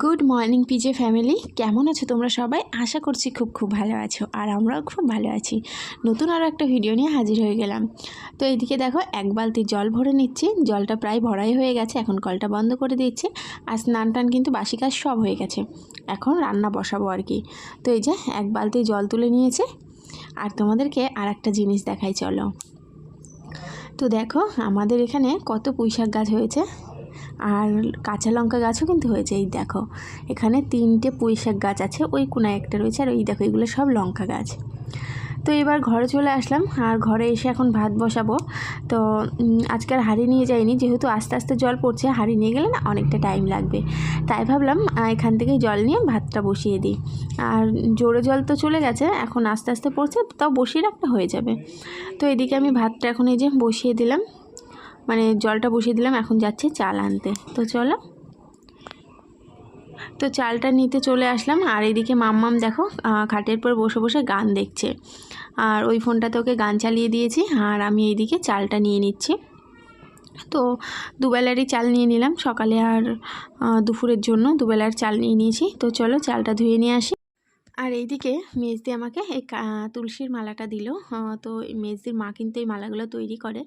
Good morning PJ family কেমন আছো তোমরা সবাই? আশা করছি খুব খুব ভালো আছো আর আমরাও খুব ভালো আছি। নতুন আরও একটা ভিডিও নিয়ে হাজির হয়ে গেলাম। তো এদিকে দেখো, এক বালতি জল ভরে নিচ্ছি। জলটা প্রায় ভরাই হয়ে গেছে, এখন কলটা বন্ধ করে দিচ্ছি। আর স্নান টান কিন্তু বাসি কাজ সব হয়ে গেছে। এখন রান্না বসাবো আর কি। তো এই যে, এক বালতি জল তুলে নিয়েছে। আর তোমাদেরকে আর একটা জিনিস দেখাই, চলো। তো দেখো, আমাদের এখানে কত পুঁইশাক গাছ হয়েছে। আর কাঁচা লঙ্কা গাছও কিন্তু হয়েছে, এই দেখো। এখানে তিনটে পুঁই শাক গাছ আছে, ওই কোনায় একটা রয়েছে, আর ওই দেখো এগুলো সব লঙ্কা গাছ। তো এবার ঘরে চলে আসলাম, আর ঘরে এসে এখন ভাত বসাবো। তো আজকে আর হাঁড়ি নিয়ে যাইনি, যেহেতু আস্তে আস্তে জল পড়ছে, হাঁড়ি নিয়ে গেলে না অনেকটা টাইম লাগবে। তাই ভাবলাম এখান থেকেই জল নিয়ে ভাতটা বসিয়ে দিই। আর জোরে জল তো চলে গেছে, এখন আস্তে আস্তে পড়ছে, তাও বসিয়ে রাখতে হয়ে যাবে। তো এদিকে আমি ভাতটা এখন এই যে বসিয়ে দিলাম। মানে জলটা বসিয়ে দিলাম, এখন যাচ্ছে চাল আনতে। তো চলো। তো চালটা নিতে চলে আসলাম, আর এদিকে মাম্মাম দেখো খাটের পর বসে বসে গান দেখছে। আর ওই ফোনটাতে ওকে গান চালিয়ে দিয়েছি, আর আমি এইদিকে চালটা নিয়ে নিচ্ছি। তো দুবেলারই চাল নিয়ে নিলাম, সকালে আর দুপুরের জন্য দুবেলার চাল নিয়ে নিয়েছি। তো চলো চালটা ধুয়ে নিয়ে আসি। আর এইদিকে মেজদি আমাকে এই তুলসীর মালাটা দিল। তো মেজদির মা কিন্তু এই মালাগুলো তৈরি করে।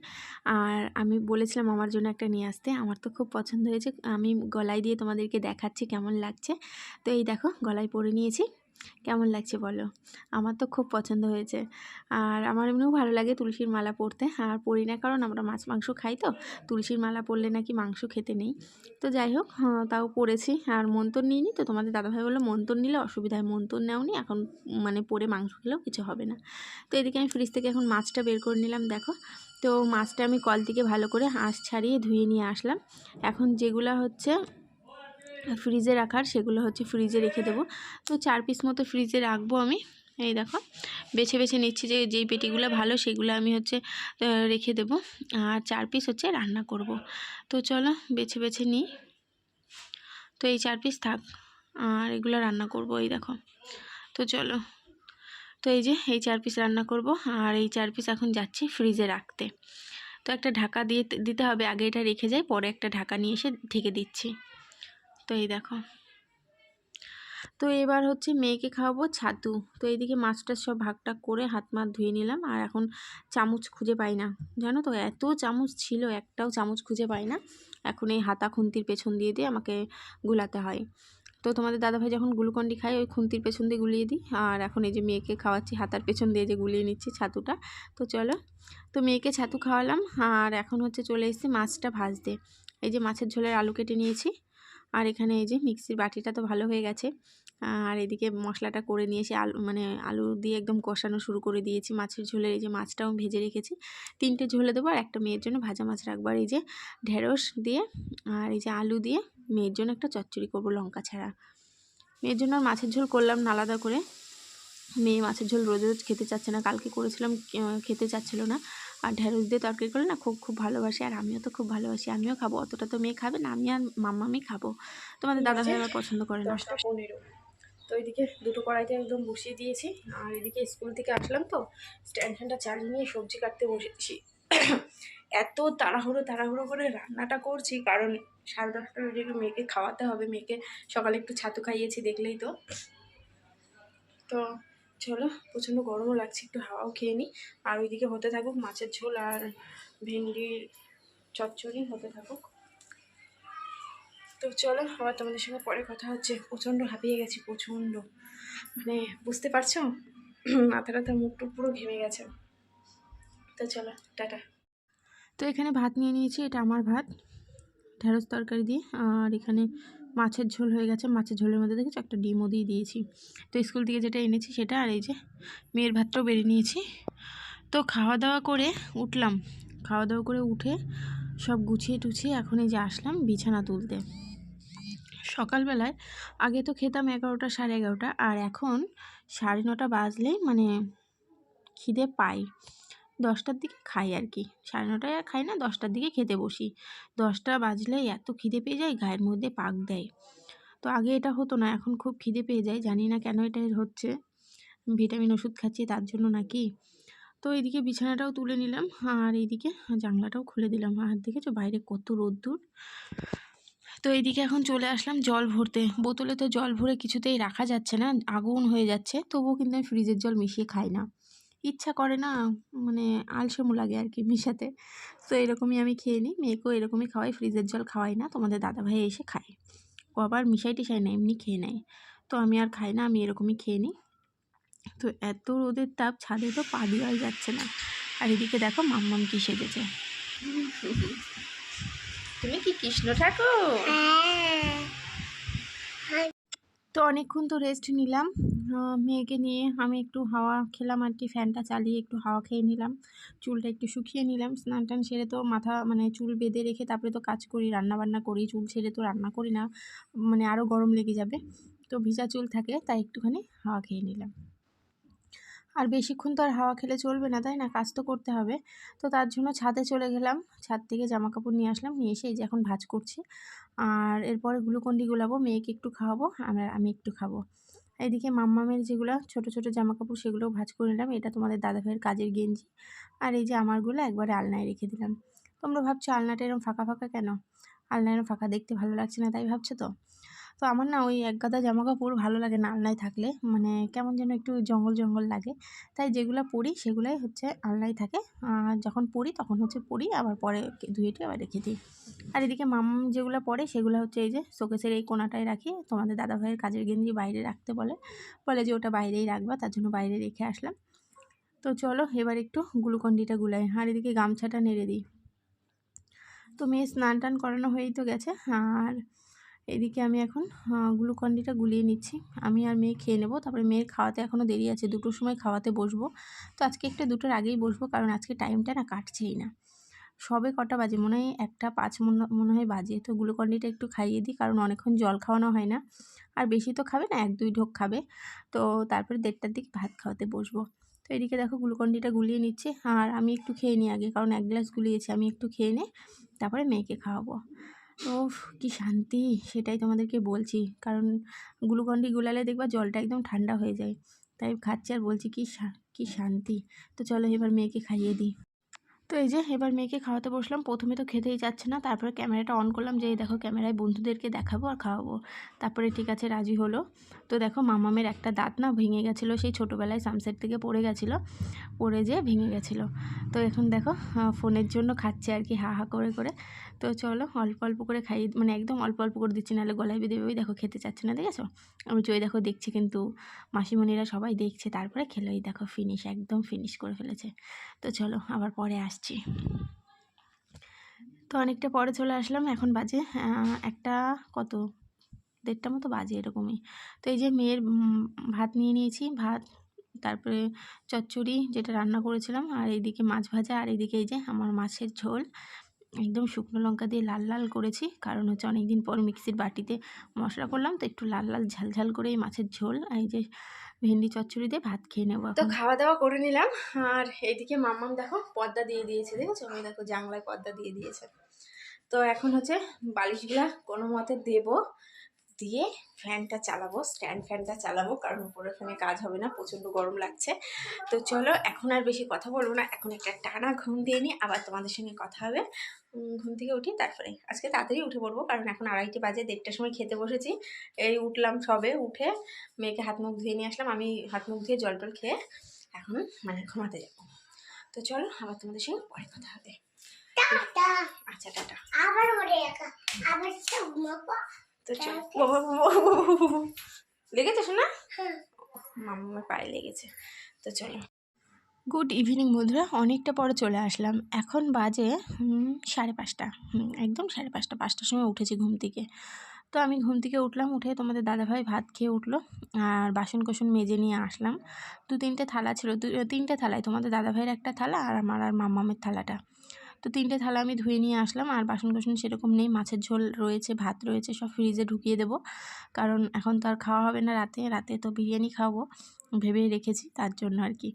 আর আমি বলেছিলাম আমার জন্য একটা নিয়ে আসতে। আমার তো খুব পছন্দ হয়েছে। আমি গলায় দিয়ে তোমাদেরকে দেখাচ্ছি কেমন লাগছে। তো এই দেখো, গলায় পরে নিয়েছি। কেমন লাগছে বলো? আমার তো খুব পছন্দ হয়েছে। আর আমার এমনিও ভালো লাগে তুলসীর মালা পরতে আর পরি না কারণ আমরা মাছ, মাংস খাই তো। তুলসীর মালা পরলে নাকি মাংস খেতে নেই। তো যাই হোক তাও পরেছি আর মন্তর নিইনি তো তোমাদের দাদাভাই বলল, মন্তর নিলে অসুবিধা হয় মন্তর নেওনি, এখন মানে পরে মাংস খেলেও কিছু হবে না। তো এদিকে আমি ফ্রিজ থেকে এখন মাছটা বের করে নিলাম, দেখো। তো মাছটা আমি কল থেকে ভালো করে আঁশ ছাড়িয়ে ধুয়ে নিয়ে আসলাম। এখন যেগুলো হচ্ছে ফ্রিজে রাখার, সেগুলো হচ্ছে ফ্রিজে রেখে দেবো। তো চার পিস মতো ফ্রিজে রাখব আমি। এই দেখো, বেছে বেছে নিচ্ছি যে, যেই পেটিগুলো ভালো, সেগুলো আমি হচ্ছে রেখে দেব। আর চার পিস হচ্ছে রান্না করব। তো চলো, বেছে বেছে নিই। তো এই চার পিস থাক, আর এগুলো রান্না করব, এই দেখো। তো চলো, তো এই যে, এই চার পিস রান্না করব, আর এই চার পিস এখন যাচ্ছি ফ্রিজে রাখতে। তো একটা ঢাকা দিয়ে দিতে হবে, আগে এটা রেখে যাই, পরে একটা ঢাকা নিয়ে এসে ঢেকে দিচ্ছি। তো এই দেখো। তো এবার হচ্ছে মেয়েকে খাওয়াবো ছাতু। তো এইদিকে মাছটা সব ভাগটা করে হাত মাত ধুয়ে নিলাম। আর এখন চামচ খুঁজে পাই না। জানো তো, এত চামচ ছিল, একটাও চামচ খুঁজে পাই না। এখন এই হাতা খুন্তির পেছন দিয়ে দিয়ে আমাকে গুলাতে হয়। তো তোমাদের দাদাভাই যখন গ্লুকন্ডি খায়, ওই খুন্তির পেছন দিয়ে গুলিয়ে দিই। আর এখন এই যে মেয়েকে খাওয়াচ্ছি, হাতার পেছন দিয়ে যে গুলিয়ে নিচ্ছি ছাতুটা। তো চলো, তো মেয়েকে ছাতু খাওয়ালাম। আর এখন হচ্ছে চলে এসেছি মাছটা ভাজতে। এই যে মাছের ঝোলের আলু কেটে নিয়েছি। আর এখানে এই যে মিক্সির বাটিটা তো ভালো হয়ে গেছে। আর এদিকে মশলাটা করে নিয়েছি আলু মানে আলু দিয়ে একদম কষানো শুরু করে দিয়েছি। মাছের ঝোলের এই যে মাছটাও ভেজে রেখেছি। তিনটে ঝোলে দেবো আর একটা মেয়ের জন্য ভাজা মাছ রাখব। আর এই যে ঢেঁড়স দিয়ে আর এই যে আলু দিয়ে মেয়ের জন্য একটা চচ্চড়ি করব লঙ্কা ছাড়া। মেয়ের জন্য আর মাছের ঝোল করলাম না আলাদা করে। মেয়ে মাছের ঝোল রোজ রোজ খেতে চাচ্ছে না। কালকে করেছিলাম খেতে চাচ্ছিল না। আর ঢেঁড়স দিয়ে তরকারি করলে না খুব খুব ভালোবাসি। আর আমিও তো খুব ভালোবাসি আমিও খাব। অতটা তো মেয়ে খাবে না আমি আর মাম্মামি খাব। তোমাদের দাদা ভাই আমার পছন্দ করে না? দশটা পনেরো। তো এদিকে দুটো কড়াইতে একদম বসিয়ে দিয়েছি। আর এদিকে স্কুল থেকে আসলাম তো স্ট্যান্ড ফ্যানটা চালিয়ে নিয়ে সবজি কাটতে বসেছি। এত তাড়াহুড়ো তাড়াহুড়ো করে রান্নাটা করছি কারণ সাড়ে দশটা বেজে মেয়েকে খাওয়াতে হবে। মেয়েকে সকালে একটু ছাতু খাইয়েছি দেখলেই তো। তো চলো, প্রচণ্ড গরমও লাগছে, একটু হাওয়াও খেয়ে নিই আর ওইদিকে হতে থাকুক মাছের ঝোল আর ভেন্ডির চচ্চড়ি হতে থাকুক। তো চলো, আবার তোমাদের সঙ্গে পরে কথা হচ্ছে। প্রচণ্ড হাঁপিয়ে গেছি, প্রচণ্ড। মানে বুঝতে পারছ? মাথা টাথা মুখ টুক পুরো ঘেমে গেছে। তো চলো, টাটা। তো এখানে ভাত নিয়ে নিয়েছি, এটা আমার ভাত। ঢেঁড়স তরকারি দিয়ে, আর এখানে মাছের ঝোল হয়ে গেছে। মাছের ঝোলের মধ্যে দেখেছি? একটা ডিমও দিয়ে দিয়েছি। তো স্কুল থেকে যেটা এনেছি সেটা, আর এই যে মেয়ের ভাতটাও বেড়ে নিয়েছি। তো খাওয়া দাওয়া করে উঠলাম। খাওয়া দাওয়া করে উঠে সব গুছিয়ে টুছিয়ে এখন এই যে আসলাম বিছানা তুলতে। সকালবেলায় আগে তো খেতাম এগারোটা সাড়ে এগারোটা, আর এখন সাড়ে নটা বাজলেই মানে খিদে পাই দশটার দিকে খাই আর কি সাড়ে নটায় আর খাই না, দশটার দিকে খেতে বসি। দশটা বাজলেই এত খিদে পেয়ে যায়, গায়ের মধ্যে পাক দেয়। তো আগে এটা হতো না, এখন খুব খিদে পেয়ে যায়, জানি না কেন এটা হচ্ছে। ভিটামিন ওষুধ খাচ্ছি তার জন্য নাকি। তো এইদিকে বিছানাটাও তুলে নিলাম, আর এইদিকে জানলাটাও খুলে দিলাম। আর দেখেছ বাইরে কত রোদ্দুর? তো এইদিকে এখন চলে আসলাম জল ভরতে। বোতলে তো জল ভরে কিছুতেই রাখা যাচ্ছে না, আগুন হয়ে যাচ্ছে, তবুও কিন্তু আমি ফ্রিজের জল মিশিয়ে খাই না। ইচ্ছা করে না মানে আলসেমো লাগে আর কি মিশাতে। তো এরকমই আমি খেয়ে নিই মেয়েকেও এরকমই খাওয়াই ফ্রিজের জল খাওয়াই না তোমাদের দাদাভাই এসে খায়। ও আবার মিশাই টিশাই না এমনি খেয়ে নেয়। তো আমি আর খাই না আমি এরকমই খেয়ে নিই। তো এত রোদের তাপ ছাদে তো পা দেওয়াই যাচ্ছে না। আর এদিকে দেখো মাম্মাম কি সেজেছে। তুমি কি কৃষ্ণ ঠাকুর? তো অনেকক্ষণ তো রেস্ট নিলাম। মেয়েকে নিয়ে আমি একটু হাওয়া খেলাম আর কি ফ্যানটা চালিয়ে একটু হাওয়া খেয়ে নিলাম। চুলটা একটু শুকিয়ে নিলাম। স্নান টান সেরে তো মাথা মানে চুল বেঁধে রেখে তারপরে তো কাজ করি রান্না বান্না করি, চুল ছেড়ে তো রান্না করি না। মানে আরও গরম লেগে যাবে। তো ভিজা চুল থাকে, তাই একটুখানি হাওয়া খেয়ে নিলাম। আর বেশিক্ষণ তো আর হাওয়া খেলে চলবে না, তাই না? কাজ তো করতে হবে। তো তার জন্য ছাদে চলে গেলাম। ছাদ থেকে জামা কাপড় নিয়ে আসলাম, নিয়ে এসে এই যে এখন ভাজ করছি। আর এরপরে গ্লুকন্ডি গুলাবো, মেয়েকে একটু খাওয়াবো আর আমি একটু খাব। এদিকে মাম্মামের যেগুলো ছোট ছোট জামা কাপড় সেগুলোও ভাজ করে নিলাম। এটা তোমাদের দাদা ভাইয়ের কাজের গেঞ্জি। আর এই যে আমারগুলো একবারে আলনায় রেখে দিলাম। তোমরা ভাবছ আলনাটা এরকম ফাঁকা ফাঁকা কেন? আলনায় ফাঁকা দেখতে ভালো লাগছে না, তাই ভাবছ তো? তো আমার না ওই এক গাদা জামা কাপড় ভালো লাগে না আলনায় থাকলে। মানে কেমন যেন একটু জঙ্গল জঙ্গল লাগে। তাই যেগুলো পরি সেগুলাই হচ্ছে আলনায় থাকে। আর যখন পরি তখন হচ্ছে পরি, আবার পরে ধুয়ে টুয়ে আবার রেখে দিই। আর এদিকে মাম যেগুলো পরে সেগুলো হচ্ছে এই যে শোকেসের এই কোনাটায় রাখি। তোমাদের দাদা ভাইয়ের কাজের গেঞ্জি বাইরে রাখতে বলে। বলে যে ওটা বাইরেই রাখবা, তার জন্য বাইরে রেখে আসলাম। তো চলো এবার একটু গ্লুকন্ডিটা গুলাই। আর এদিকে গামছাটা নেড়ে দিই। তো মেয়ে স্নান টান করানো হয়েই তো গেছে। আর এদিকে আমি এখন গ্লুকন্ডিটা গুলিয়ে নিচ্ছি। আমি আর মেয়ে খেয়ে নেব। তারপরে মেয়ের খাওয়াতে এখনও দেরি আছে। দুটোর সময় খাওয়াতে বসবো। তো আজকে একটু দুটোর আগেই বসবো, কারণ আজকে টাইমটা না কাটছেই না। সবে কটা বাজে? মনে হয় একটা পাঁচ মনে- হয় বাজে। তো গ্লুকন্ডিটা একটু খাইয়ে দিই, কারণ অনেকক্ষণ জল খাওয়ানো হয় না। আর বেশি তো খাবে না, এক দুই ঢোক খাবে। তো তারপরে দেড়টার দিকে ভাত খাওয়াতে বসবো। তো এদিকে দেখো গ্লুকন্ডিটা গুলিয়ে নিচ্ছে। আর আমি একটু খেয়ে নিই আগে, কারণ এক গ্লাস গুলিয়েছি। আমি একটু খেয়ে নিয়ে তারপরে মেয়েকে খাওয়াবো। ও কি শান্তি, সেটাই তোমাদেরকে বলছি। কারণ গ্লুকন্ডি গুলালে দেখবা জলটা একদম ঠান্ডা হয়ে যায়। তাই খাচ্ছি আর বলছি কি কি শান্তি। তো চলো এবার মেয়েকে খাইয়ে দিই। তো এই যে এবার মেয়েকে খাওয়াতে বসলাম, প্রথমে তো খেতেই যাচ্ছে না, তারপরে ক্যামেরাটা অন করলাম যে দেখো ক্যামেরায় বন্ধুদেরকে দেখাবো আর খাওয়াবো। তারপরে ঠিক আছে, রাজি হলো। তো দেখো মামামের একটা দাঁত না ভেঙে গেছিল, সেই ছোটোবেলায় সামসেট থেকে পড়ে গেছিল, পড়ে যেয়ে ভেঙে গেছিল। তো এখন দেখো ফোনের জন্য খাচ্ছে আর কি, হা হা করে করে। তো চলো অল্প অল্প করে খাইয়ে মানে একদম অল্প অল্প করে দিচ্ছি, নাহলে গলায় বেঁধে ওই দেখো খেতে চাচ্ছে না দেখেছ আমি চই দেখো দেখছি কিন্তু মাসিমণিরা সবাই দেখছে, তারপরে খেলো, এই দেখো ফিনিশ একদম ফিনিশ করে ফেলেছে। তো চলো আবার পরে আসছি। তো অনেকটা পরে চলে আসলাম, এখন বাজে একটা কত? দেড়টা মতো বাজে এরকমই। তো এই যে মেয়ের ভাত নিয়ে নিয়েছি, ভাত তারপরে চচ্চড়ি যেটা রান্না করেছিলাম আর এইদিকে মাছ ভাজা আর এইদিকে এই যে আমার মাছের ঝোল। একদম শুকনো লঙ্কা দিয়ে লাল লাল করেছি কারণ হচ্ছে অনেক দিন পর মিক্সির বাটিতে মশলা করলাম তো একটু লাল লাল ঝাল ঝাল করে এই মাছের ঝোল আর এই যে ভেন্ডি চচ্চড়ি দিয়ে ভাত খেয়ে নেব তো খাওয়া দাওয়া করে নিলাম আর এইদিকে মাম্মাম দেখো পর্দা দিয়ে দিয়েছে দেখেছ? আমি দেখো জাংলায় পর্দা দিয়ে দিয়েছে। তো এখন হচ্ছে বালিশগুলা কোনো মতে দেবো দিয়ে ফ্যানটা চালাবো স্ট্যান্ড ফ্যানটা চালাবো কারণ উপরে ফ্যানে কাজ হবে না প্রচণ্ড গরম লাগছে। তো চলো এখন আর বেশি কথা বলব না এখন একটা টানা ঘুম দিয়ে নিই আবার তোমাদের সঙ্গে কথা হবে। ঘুম থেকে উঠি তারপরে আজকে তাড়াতাড়ি উঠে পড়ব কারণ এখন আড়াইটে বাজে দেড়টার সময় খেতে বসেছি। এই উঠলাম সবে উঠে মেয়েকে হাত মুখ ধুয়ে নিয়ে আসলাম আমি হাত মুখ ধুয়ে জল টল খেয়ে এখন মানে ঘুমাতে যাব। তো চলো আবার তোমাদের সঙ্গে পরে কথা হবে। আচ্ছা টাটা। আবার আবার ঘুমাবো। তো। লেগেছে শোনা? হ্যাঁ। মামার পায়ে লেগেছে। তো চলো গুড ইভিনিং বন্ধুরা। অনেকটা পরে চলে আসলাম। এখন বাজে সাড়ে পাঁচটা। একদম সাড়ে পাঁচটা পাঁচটার সময় উঠেছি ঘুম থেকে। তো আমি ঘুম থেকে উঠলাম উঠে তোমাদের দাদাভাই ভাত খেয়ে উঠল আর বাসন কোসন মেজে নিয়ে আসলাম। দু তিনটে থালা ছিল দু তিনটে থালায় তোমাদের দাদাভাইয়ের একটা থালা আর আমার আর মাম্মামের থালাটা। তো তিনটে থালা আমি ধুয়ে নিয়ে আসলাম, আর বাসন কোসন সেরকম নেই। মাছের ঝোল রয়েছে, ভাত রয়েছে, সব ফ্রিজে ঢুকিয়ে দেব। কারণ এখন তো আর খাওয়া হবে না রাতে রাতে তো বিরিয়ানি খাব ভেবেই রেখেছি, তার জন্য আর কি।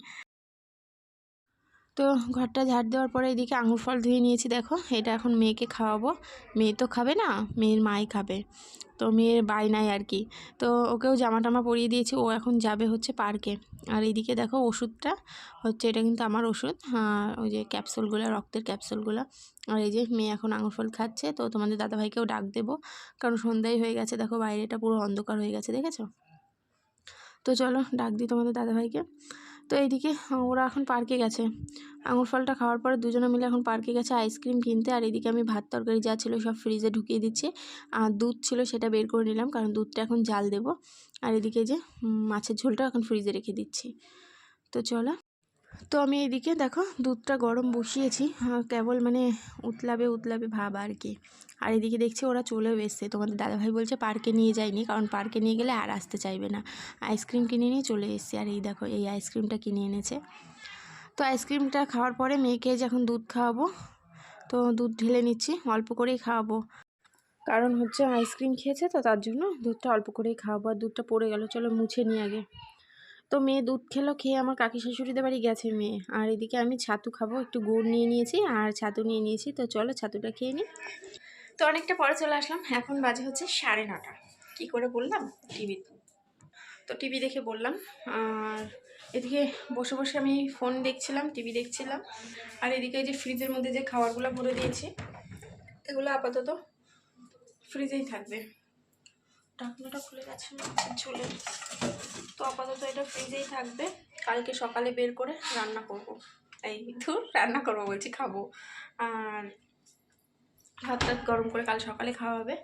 তো ঘরটা ঝাড় দেওয়ার পরে এদিকে আঙুর ফল ধুয়ে নিয়েছি দেখো। এটা এখন মেয়েকে খাওয়াবো। মেয়ে তো খাবে না মেয়ের মাই খাবে। তো মেয়ের বায়নায় আর কি। তো ওকেও জামা টামা পরিয়ে দিয়েছি ও এখন যাবে হচ্ছে পার্কে। আর এইদিকে দেখো ওষুধটা হচ্ছে এটা কিন্তু আমার ওষুধ আহ, ওই যে ক্যাপসুলগুলো রক্তের ক্যাপসুলগুলো। আর এই যে মেয়ে এখন আঙুর ফল খাচ্ছে তো তোমাদের দাদাভাইকেও ডাক দেবো। কারণ সন্ধ্যায় হয়ে গেছে দেখো বাইরেটা পুরো অন্ধকার হয়ে গেছে দেখেছ? তো চলো ডাক দিই তোমাদের দাদাভাইকে। তো এইদিকে ওরা এখন পার্কে গেছে। আঙুর ফলটা খাওয়ার পরে দুজনে মিলে এখন পার্কে গেছে আইসক্রিম কিনতে। আর এদিকে আমি ভাত তরকারি যা ছিল সব ফ্রিজে ঢুকিয়ে দিচ্ছি। আর দুধ ছিল সেটা বের করে নিলাম, কারণ দুধটা এখন জাল দেব। আর এদিকে যে মাছের ঝোলটা এখন ফ্রিজে রেখে দিচ্ছি। তো চলো। তো আমি এদিকে দেখো দুধটা গরম বসিয়েছি। কেবল মানে উতলাবে উতলাবে ভাব আর কি। আর এদিকে দেখছি ওরা চলেও এসছে। তোমাদের দাদাভাই বলছে পার্কে নিয়ে যায়নি, কারণ পার্কে নিয়ে গেলে আর আসতে চাইবে না। আইসক্রিম কিনে নিয়ে চলে এসছে। আর এই দেখো, এই আইসক্রিমটা কিনে এনেছে। তো আইসক্রিমটা খাওয়ার পরে মেয়েকে যখন দুধ খাওয়াবো, তো দুধ ঢেলে নিচ্ছি, অল্প করেই খাওয়াবো। কারণ হচ্ছে আইসক্রিম খেয়েছে তো তার জন্য দুধটা অল্প করেই খাওয়াবো। আর দুধটা পড়ে গেল, চলো মুছে নিই আগে। তো মেয়ে দুধ খেলো, খেয়ে আমার কাকি শাশুড়িদের বাড়ি গেছে মেয়ে। আর এদিকে আমি ছাতু খাব, একটু গুড় নিয়ে নিয়েছি, আর ছাতু নিয়ে নিয়েছি। তো চলো ছাতুটা খেয়ে নিই। তো অনেকটা পরে চলে আসলাম। এখন বাজে হচ্ছে সাড়ে নটা। কী করে বললাম? টিভি তো। টিভি দেখে বললাম, আর এদিকে বসে বসে আমি ফোন দেখছিলাম, টিভি দেখছিলাম। আর এদিকে যে ফ্রিজের মধ্যে যে খাবারগুলো ভরে দিয়েছি, এগুলো আপাতত ফ্রিজেই থাকবে। ঢাকনাটা খুলে গেছে ঝোলে তো আপাতত এটা ফ্রিজেই থাকবে। কালকে সকালে বের করে রান্না করব। এই ধুর রান্না করব বলছি, খাব। আর ভাত টাত গরম করে কাল সকালে খাওয়া হবে।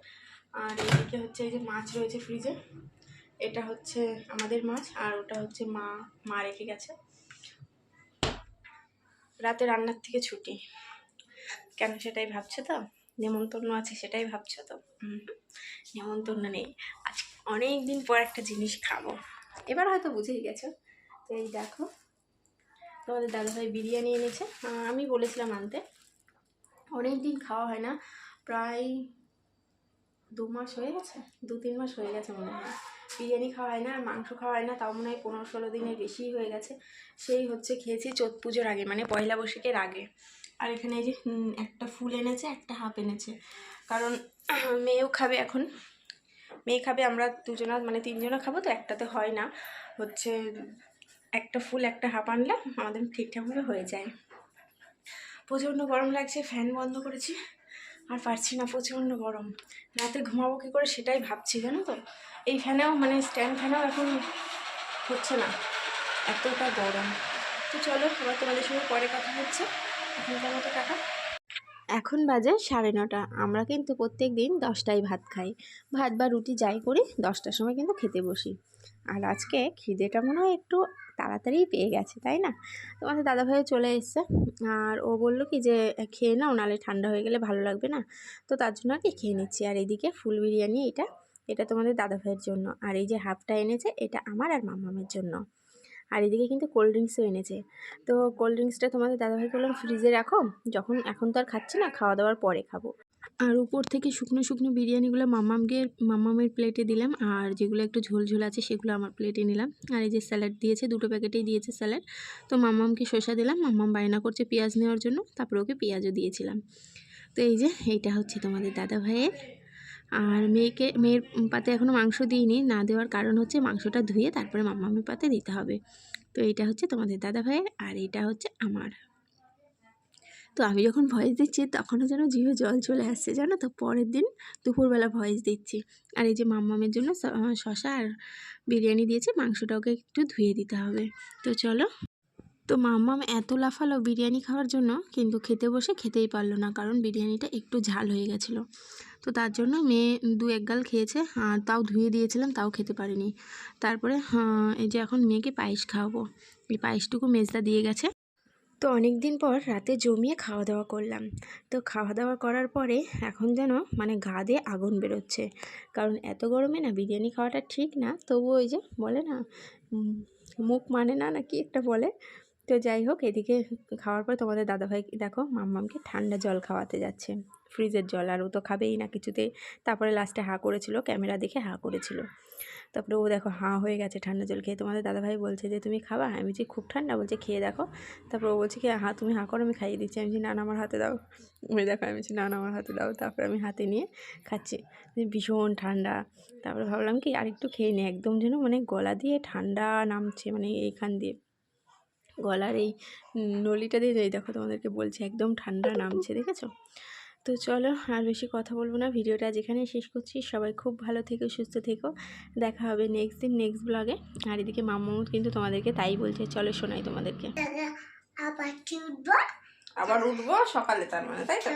আর এদিকে হচ্ছে এই যে মাছ রয়েছে ফ্রিজে এটা হচ্ছে আমাদের মাছ, আর ওটা হচ্ছে মা মা রেখে গেছে। রাতে রান্নার থেকে ছুটি। কেন সেটাই ভাবছ তো? নেমন্তন্ন আছে সেটাই ভাবছ তো? নেমন্তন্ন নেই। আজ অনেক দিন পর একটা জিনিস খাব। এবার হয়তো বুঝেই গেছো তো এই দেখো, তোমাদের দাদাভাই বিরিয়ানি এনেছে। আমি বলেছিলাম আনতে। অনেক দিন খাওয়া হয় না, প্রায় দু মাস হয়ে গেছে? দু তিন মাস হয়ে গেছে মনে হয়। বিরিয়ানি খাওয়া হয় না, আর মাংস খাওয়া হয় না, তাও মনে হয় পনেরো ষোলো দিনের বেশিই হয়ে গেছে। সেই হচ্ছে খেয়েছি চোদ্দ পুজোর আগে মানে পয়লা বৈশাখের আগে। আর এখানে যে একটা ফুল এনেছে, একটা হাফ এনেছে। কারণ মেয়েও খাবে এখন। মেয়ে খাবে, আমরা দুজনা মানে তিনজনা খাব, তো একটাতে হয় না। হচ্ছে একটা ফুল, একটা হাফ আনলে আমাদের ঠিকঠাকভাবে হয়ে যায়। প্রচণ্ড গরম লাগছে ফ্যান বন্ধ করেছি। আর পারছি না প্রচণ্ড গরম। রাতে ঘুমাবো কী করে সেটাই ভাবছি, জানো তো? এই ফ্যানেও মানে স্ট্যান্ড ফ্যানেও এখন হচ্ছে না, এতটা গরম। তো চলো আবার তোমাদের সঙ্গে পরে কথা হচ্ছে। এখনকার মতো টাকা এখন বাজে সাড়ে নটা। আমরা কিন্তু প্রত্যেক দিন দশটায় ভাত খাই। ভাত বা রুটি যাই করি, দশটার সময় কিন্তু খেতে বসি। আর আজকে খিদেটা মনে হয় একটু তাড়াতাড়ি পেয়ে গেছে, তাই না? তোমাদের দাদাভাইও চলে এসছে। আর ও বলল কি যে, খেয়ে নাও নালে ঠান্ডা হয়ে গেলে ভালো লাগবে না। তো তার জন্য আর কি খেয়ে নিচ্ছি। আর এইদিকে ফুল বিরিয়ানি এটা এটা তোমাদের দাদাভাইয়ের জন্য। আর এই যে হাফটা এনেছে, এটা আমার আর মামামের জন্য। আর এদিকে কিন্তু কোল্ড ড্রিঙ্কসও এনেছে। তো কোল্ড ড্রিঙ্কসটা তোমাদের দাদাভাই বললাম ফ্রিজে রাখো, যখন, এখন তো আর খাচ্ছি না, খাওয়া দাওয়ার পরে খাব। আর উপর থেকে শুকনো শুকনো বিরিয়ানিগুলো মামামকে, মামামের প্লেটে দিলাম। আর যেগুলো একটু ঝোল ঝোল আছে সেগুলো আমার প্লেটে নিলাম। আর এই যে স্যালাড দিয়েছে, দুটো প্যাকেটেই দিয়েছে স্যালাড তো মামামকে শসা দিলাম। মামাম বায়না করছে পেঁয়াজ নেওয়ার জন্য। তারপরে ওকে পেঁয়াজও দিয়েছিলাম। তো এই যে এইটা হচ্ছে তোমাদের দাদা ভাইয়ের। আর মেয়েকে, মেয়ের পাতে এখনও মাংস দিইনি। না দেওয়ার কারণ হচ্ছে মাংসটা ধুয়ে তারপরে মামামের পাতে দিতে হবে। তো এইটা হচ্ছে তোমাদের দাদা ভাইয়ের। আর এইটা হচ্ছে আমার। তো আমি যখন ভয়েস দিচ্ছি তখনও যেন জিভে জল চলে আসছে জানো তো? পরের দিন দুপুরবেলা ভয়েস দিচ্ছি। আর এই যে মাম্মামের জন্য শশা আর বিরিয়ানি দিয়েছে মাংসটা ওকে একটু ধুয়ে দিতে হবে। তো চলো। তো মাম্মাম এত লাফালো বিরিয়ানি খাওয়ার জন্য কিন্তু খেতে বসে খেতেই পারল না কারণ বিরিয়ানিটা একটু ঝাল হয়ে গেছিল। তো তার জন্য মেয়ে দু এক গাল খেয়েছে আর তাও ধুয়ে দিয়েছিলাম তাও খেতে পারিনি। তারপরে হ্যাঁ, এই যে এখন মেয়েকে পায়েস খাওয়াবো। এই পায়েসটুকু মেজদা দিয়ে গেছে। তো অনেক দিন পর রাতে জমিয়ে খাওয়া দাওয়া করলাম। তো খাওয়া দাওয়া করার পরে এখন যেন মানে গা দিয়ে আগুন বেরোচ্ছে। কারণ এত গরমে না বিরিয়ানি খাওয়াটা ঠিক না। তবু ওই যে বলে না মুখ মানে না না কি একটা বলে। তো যাই হোক, এদিকে খাওয়ার পর তোমাদের দাদাভাই, দেখো মাম্মামকে ঠান্ডা জল খাওয়াতে যাচ্ছে। ফ্রিজের জল আর ও তো খাবেই না কিছুতে তারপরে লাস্টে হা করেছিল, ক্যামেরা দেখে হা করেছিল। তারপরে ও দেখো হাঁ হয়ে গেছে ঠান্ডা জল খেয়ে। তোমাদের দাদাভাই বলছে যে, তুমি খাবা? আমি বলছি, খুব ঠান্ডা। বলছে, খেয়ে দেখো। তারপর ও বলছে কি হ্যাঁ তুমি হাঁ করো, আমি খাইয়ে দিচ্ছি। আমি বলছি, না আমার হাতে দাও। ওই দেখো, আমি বলছি, না আমার হাতে দাও। তারপরে আমি হাতে নিয়ে খাচ্ছি। ভীষণ ঠান্ডা। তারপরে ভাবলাম কি, আরেকটু খেয়ে নিই। একদম যেন মানে গলা দিয়ে ঠান্ডা নামছে মানে এইখান দিয়ে। গলার এই নলিটা দিয়ে দেখো তোমাদেরকে বলছি, একদম ঠান্ডা নামছে, দেখেছ? তো চলো আর বেশি কথা বলব না। ভিডিওটা যেখানে শেষ করছি। সবাই খুব ভালো থেকো সুস্থ থেকো। দেখা হবে নেক্সট দিন নেক্সট ব্লগে আর এদিকে মামু কিন্তু তোমাদেরকে তাই বলছে চলো শোনাই তোমাদেরকে। আবার উঠবো? সকালে তার মানে তাই তো?